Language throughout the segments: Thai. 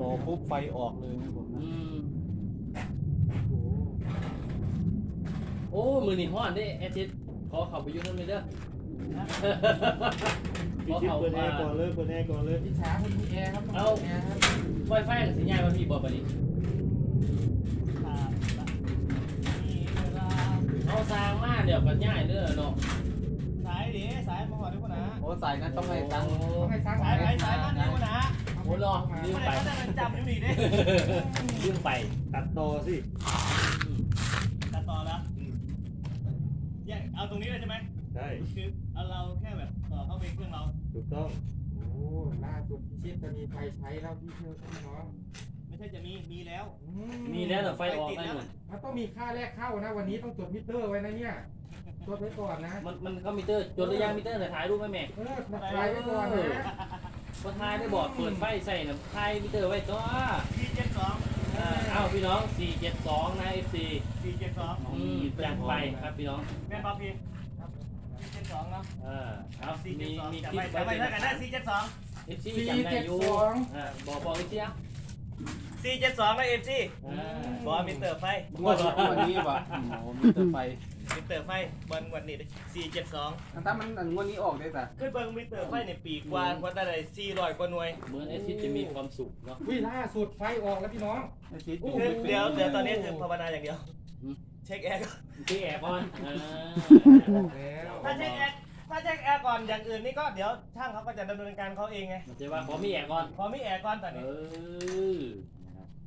ต่อปุ๊บไฟออกเลยนะผมนะอืมโอ้มือนี่ฮ้อนเด้แอดทิตขอเข้าไปอยู่นั่นเลยเด้อพี่ชิดเปิดแอร์ก่อนเลยเปิดแอร์ก่อนเลยอิจฉาคนมีแอร์ครับเอา แอร์ครับไวไฟกับสัญญาณมันมีบ่บัดนี้เอาสร้างมาเดี๋ยวกันง่ายเด้อเนาะสายดิสายมาหอดด้วยคนนะโอ้สายนั้นต้องให้ตังค์ ต้องให้สร้างสายไปสายมันนี่คนนะ โอ้รอลืคมนไหนไปเขาจะจำอยู่นี่ดิลืมไป ตัดต่อสิ ตัดต่อแล้วแยกเอาตรงนี้เลยใช่ไหมใช่คือเอาเราแค่แบบต่อเข้าไปเครื่องเรา ถูกต้อง โอ้ล่าสุดพี่ชิดจะมีไฟใช้แล้วพี่เชื่อพี่น้องไม่ใช่จะมี มีแล้วอืมีแล้วเหรอไฟออกได้หมดมันต้องมีค่าแรกเข้านะ วันนี้ต้องจดมิเตอร์ไว้นะเนี่ยจดไว้ก่อนนะ มันมันก็มิเตอร์จดหรือยังมิเตอร์แต่ถ่ายรูปไหมแม่เออถ่ายไว้ก่อนนะก็ ถ่ายได้บอกเปิดไฟใส่นะถ่ายมิเตอร์ไว้ตัวสี่เจ็ดสองอ่าเอ้าพี่น้อง 472 นะ FC สี่เจ็ดสองอืมจัดไปครับพี่น้อง แม่ปาพีสี่เจ็ดสองเนาะเออเอาสี่มีเจ็ดสองมีจับคลิไปปจับไปไว้เท่ากันได้สี่เจ็ดสองเอฟซีจำได้อยู่อ่าบอกบอกอีกทีอะสี่เจ็ดสองนะเอฟซีอ่าบอมิเตอร์ไฟ งวดวันนี้ว่ะโอ้โหมิเตอร์ไฟ มิเตอร์ไฟวันวันนี้สี่เจ็ดสองถ้ามันอันงวดนี้ออกได้แต่ขึ้นเบิ้งมิเตอร์ไฟในปีกว่าว่าได้สี่ร้อยกว่าหน่วยเหมือนไอชิดจะมีความสุขเนาะวิล่าสุดไฟออกแล้วพี่น้องไอ้ชิดคือเดี๋ยวเดี๋ยวตอนนี้คือภาวนาอย่างเดียว เช็คแอร์ก่อนที่แอบก่อนอ่าออกแล้วถ้าเช็คแอร์ถ้าเช็คแอร์ก่อนอย่างอื่นนี่ก็เดี๋ยวช่างเขาก็จะดำเนินการเขาเองไงมันจะว่าขอมีแอบก่อนพอมีแอร์ก่อนตอนเอนี้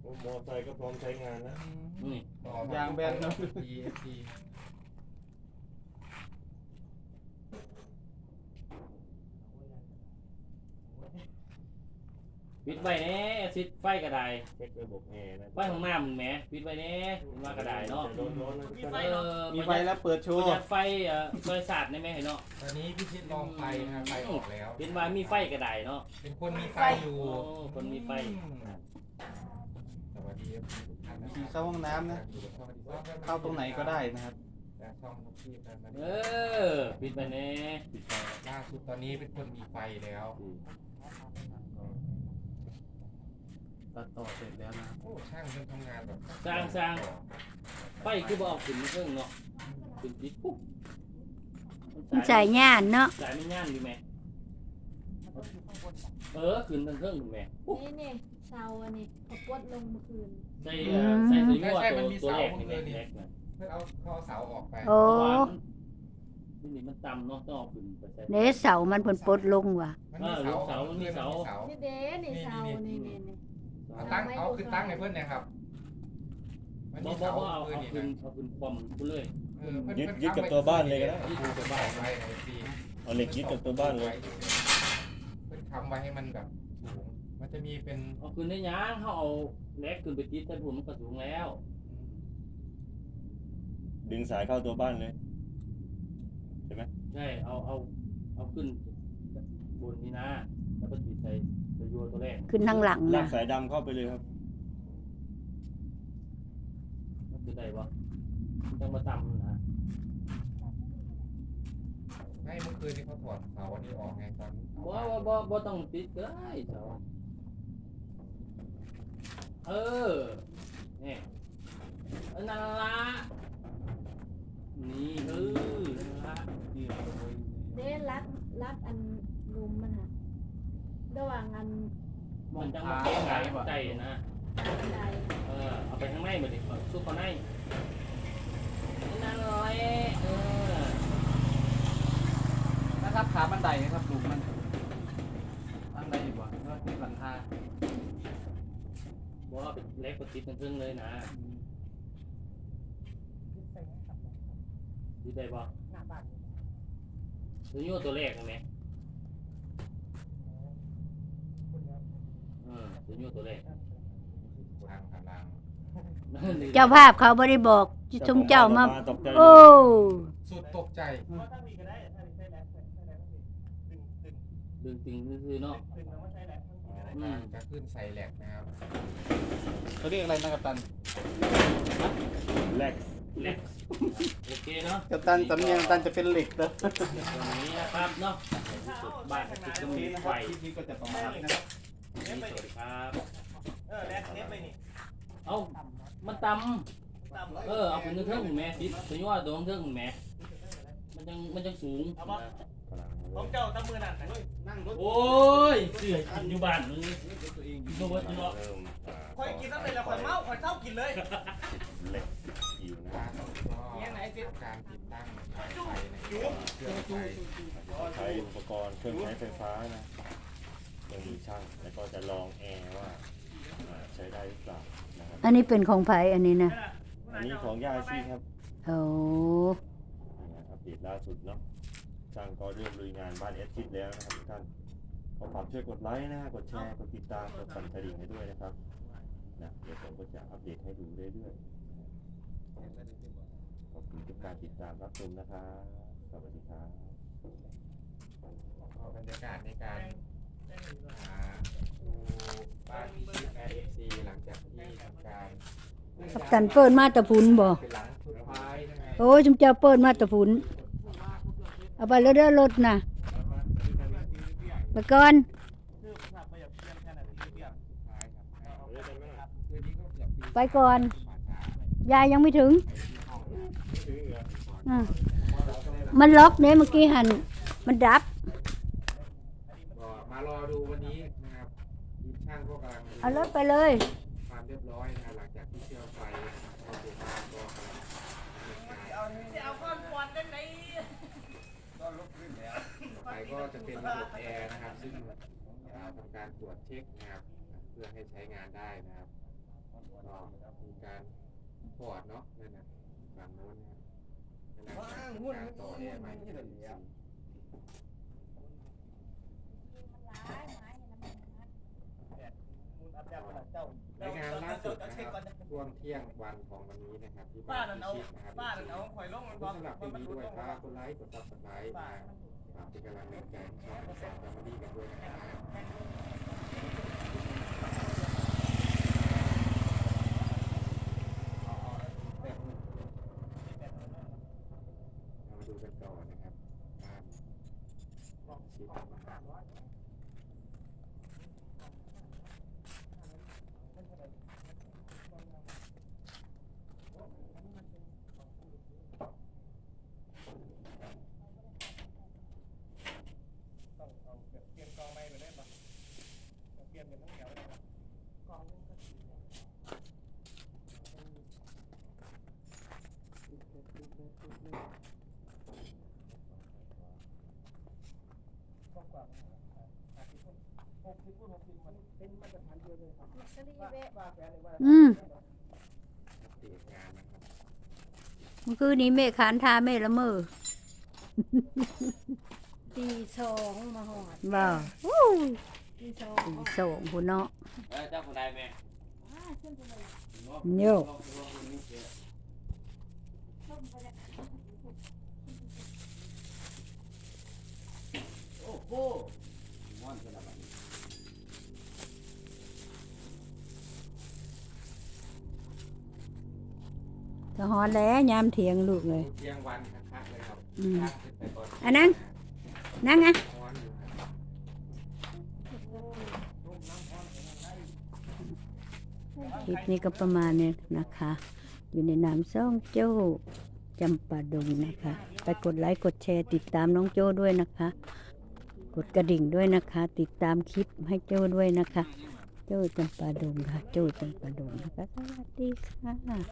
อมอไซค์ก็พร้อมใช้งานนะนี่ต่อยางแบนเนอะ EFT ปิดไว้แน่ไอชิดไฟกระไดเช็คระบบแอร์นะไฟของน้ามึงแหมปิดไว้แน่มันว่ากระไดเนาะโดนร้อนนะมีไฟเอเนาะอมีไฟแล้วเปิดโชประว์หยัดไฟเอ่อไฟสาดได้ไหมเนาะตอนนี้พี่ชิดลองไฟนะไฟออกแล้ว เป็นว่ามีไฟกระไดเนาะเป็นคนมีไฟอยู่โอ้คนมีไฟสวัสดีครับทุกท่านนะขี่เข้าห้องน้ำนะเข้าตรงไหนก็ได้นะครับ และช่องทุกที่กันนะเออปิดไปแน่ปิดไปล่าสุดตอนนี้เป็นคนมีไฟแล้ว ตัดต่อเสร็จแล้วนะโอ้ช่างเพิ่งทำงานแบบสร้างสร้าง ไฟคือบ่เอาขึ้นเครื่องเนาะขึ้นปิดปุ๊บมันใส่ย่านเนาะสายไม่ย่านอยู่ไหมเออขึ้นทางเครื่องถูกไหมปุ๊บนี่นี่เสาอันนี้เขาปวดลงเมื่อคืนใส่เอ่อใส่สายงัวตัวตัวแรกนี่ไหมแรกนะเพื่อเอาเขาเอาเสาออกไปโอ้เพราะว่ามันนี่มันต่ำเนาะต้องเอาขึ้นไปใส่เดยวเสามันผลปลดลงว่ะมันมีเสาเออมันมีเสานี่เด้นี่เสานี่นี่นี่ เอาตั้งเอาขึ้นตั้งให้เพื่อนเนะครับมันบ่มีบ่เสาบ่เอาเพื่อนเอานี่ขึ้นนะเอาขึ้นความกูเลยเออเพิ่นยึดเพิ่นยึดกับตัวบ้านเลยก็ได้ ยึดกับตัวบ้านไว้ในปีเอาเหล็กยึดกับตัวบ้านเลย เพิ่นทำไว้ให้มันแบบสูง มันจะมีเป็นเอาขึ้นได้ยังเขาเอาแรกขึ้นไปติดแต่ผมมันก็สูงแล้วดึงสายเข้าตัวบ้านเลย ใช่เอาเอาเอาขึ้นบนนี้นะ แล้วก็ติดใส่ ใส่ยัวตัวแรกขึ้นทางหลังลานะกสายดำเข้าไปเลยครับ มันคือได้ปะมันต้องมาตำนะให้เมื่อคืนที่เขาถอดเสาอันนี้ออกไงตอนบ่บ่บ่บ่ต้องติดก็ได้เจ้าเออนี่เออนั่นละนี่เออนั่นละที่เอาไว้เด้รัดรัดอันลุมมันค่ะระหว่าง อันมันจะมาเก็บไก่ใจนะบันไดเออเอาไปข้างในหมดดิซุกข้างในนั่นเลยเออนะครับขาบันไดนะครับหลุมมันตั้งได้ดีกว่าก็ที่หลังคาบ่เอาไปเล็กกว่าติดกันครึ่งเลยนะติดได้ปะหน้าบ้านตัวนี้ตัวแรกใช่ไหม เออตัวนี้ตัวแรกทางพลังเจ้าภาพเขาบ่ได้บอกชุมเจ้ามาตกใจเลยโอ้สุดตกใจเพราะถ้ามีก็ได้ถ้ามีใช้แรงใช้แรงดึงดึงดึงติงคือๆเนาะดึงแล้วว่าใช้แรงกำลังจะขึ้นใส่แหลกนะครับเขาเรียกอะไรนะกัปตันแลกเล็กโอเคเนาะกัปตันสำเนียงกัปตันจะเป็นเหล็กนะวันนี้นะครับเนาะบ้านติดก็มีไฟคลิปนี้ก็จะประมาณนี้นะครับ สวัสดีครับเออแลกเน็ตไปนี่เอามันตตามำเออ เอาขึ้นเครื่องหุ่นแม่ติดถึงว่าตัวเครื่องหุ่นแม่มันจังมันจังสูงพลังของเจ้าตะมือนั่นน่ะนั่งรถโอ้ยเสือกินอยู่บ้านมึงตัวเองกินบ่เบิดอยู่เนาะเริ่มอ่าค่อยกินตั้งแต่ละค่อยเมาค่อยเท่ากินเลยเหล็กอยู่นะการก็การติดตั้งสายไฟในเครื่องไฟใช้อุปกรณ์เครื่องใช้ไฟฟ้านะ ยังมีช่างแล้วก็จะลองแอร์ว่าอ่าใช้ได้หรือเปล่านะครับ อันนี้เป็นของไผอันนี้นะอันนี้ของยาชีครับโอ้นี่นะอัปเดตล่าสุดเนาะช่างก็เริ่มลุยงานบ้านเอสชิดแล้วนะครับทุกท่านขอฝากช่วยกดไลค์นะกดแชร์กดติดตามกดสั่นกระดิ่งให้ด้วยนะครับนะเดี๋ยวผมก็จะอัปเดตให้ดูเรื่อยๆขอบคุณทุกการติดตามรับชมนะครับสวัสดีครับก็บรรยากาศในการหาดูบ้านที่ชื่อ RFC หลังจากที่ทำการ กัปตันเปิดมาแตะพุนบ่เป็นหลังสุดท้ายนะครับโอ้ยจุมเจ้าเปิดมาแตะพุนเอาไปแล้วเด้อรถน่ะไปก่อนคือภาพไม่อยากเปลี่ยนแค่นั้นเปลี่ยนท้ายครับคืนนี้ก็เกือบตีไปก่อน ยายยังไม่ถึงอะมันล็อกเนี่ยเมื่อกี้หัน มันดับก็มารอดูวันนี้นะครับทีมช่างก็กำลังเอารถไปเลยความ เรียบร้อยนะครับหลังจากที่เชื่อมไฟนะครับเข้าสู่บ้านก็กำลังดำเนินการเอาจะเอาก้อนควันได้ไหนไฟก็จะเป็นระบบแอร์นะครับ ซึ่งอ่าทำการตรวจเช็คนะครับ เพื่อให้ใช้งานได้นะครับก็มีการถอดเนาะนั่นนะฝั่งโน้นนะครับกำลังทำการต่อแอร์ใหม่ที่เป็นสีมูลอัพยาบเจ้ารายงานล่า สุดนะครับช่วงเที่ยงวันของวันนี้นะครับที่ป้าบ้านนั่นพิเอาชิตนะครับป้านั่นเอาข่อยลงมันขบออบกสำหรับคลิปมันนี้หลุดด้วยลงฝากกดไลค์กดซับสไครต์นะครับฝากเป็นกำลังใจให้ช่องแสงแฟมิลี่กันด้วยนะครับเรามาดูกันต่อนะครับบ้านชิดนะครับ ต้องเอาแบบเปลี่ยนกองใหม่ไปเลยป่ะ เปลี่ยนเป็นทั้งแถวเลยนะกองนึงก็สี่อืมอัปเดตงานนะครับเมื่อคืนนี้เมฆขานทาเมฆละเมอตีสองมาหอดบ่วู้ตี สองตีสองพุ่นเนาะเออเจ้าคนใดแม่อ่าขึ้นไปเลยเนียวต้มไปเลยโอ้โหนอนกันแล้วบัดนี้จะฮอนแล้วยามเถียงลูกเลยเที่ยงวันคักๆเลยครับอืมช่างขึ้นไปก่อนอันนั้นนั่ง ลิปนี้ก็ประมาณนี้นะคะ อยู่ในนามซ่องโจ้จำปาดงนะคะ ไปกดไลค์กดแชร์ติดตามน้องโจ้ด้วยนะคะ กดกระดิ่งด้วยนะคะ ติดตามคลิปให้โจ้ด้วยนะคะ โจ้จำปาดงค่ะ โจ้จำปาดงนะคะสวัสดีค่ะ